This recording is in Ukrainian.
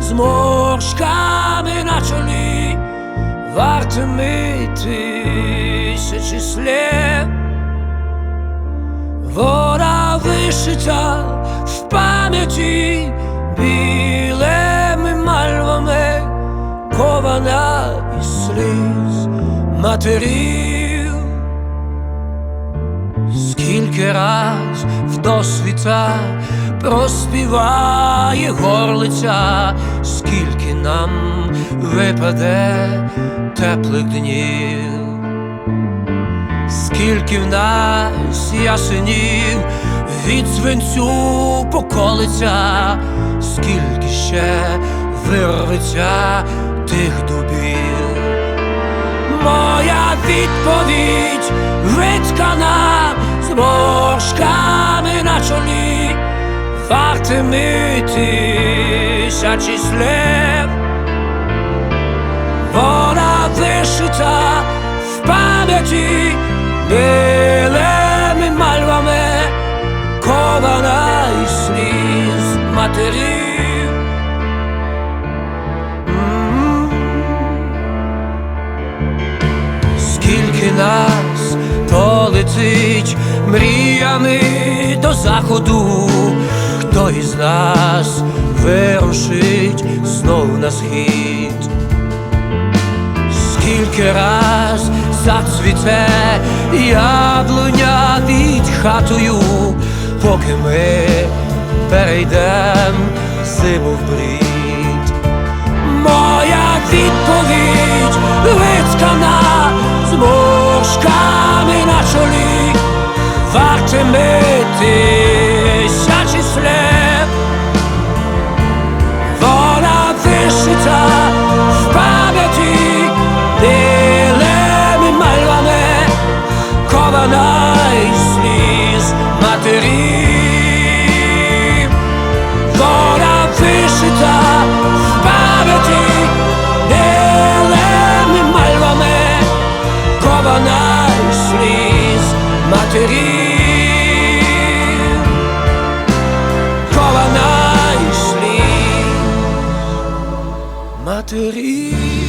зморшками на чолі, вартими тисячі слів. Вона вишита в пам'яті білими мальвами, кована із сліз матерів. Скільки раз в досвіта проспіває горлиця, скільки нам випаде теплих днів, скільки в нас ясенів від свинцю поколиться, скільки ще вирветься тих дубів. Моя відповідь виткана зморшками на чолі, вартими тисячі слів. Вона вишита в пам'яті білими мальвами, кована із сліз матерів. Скільки нас то летить мріями до заходу, із нас вирушить знов на схід, скільки раз зацвіте яблуня під хатою, поки ми перейдем зиму в брід. Моя відповідь виткана зморшками на чолі, вартими тисячі слів. Вона кована із сліз матерів. Вона вишита в пам'яті білими мальвами, кована із сліз матерів. Кована із сліз матерів.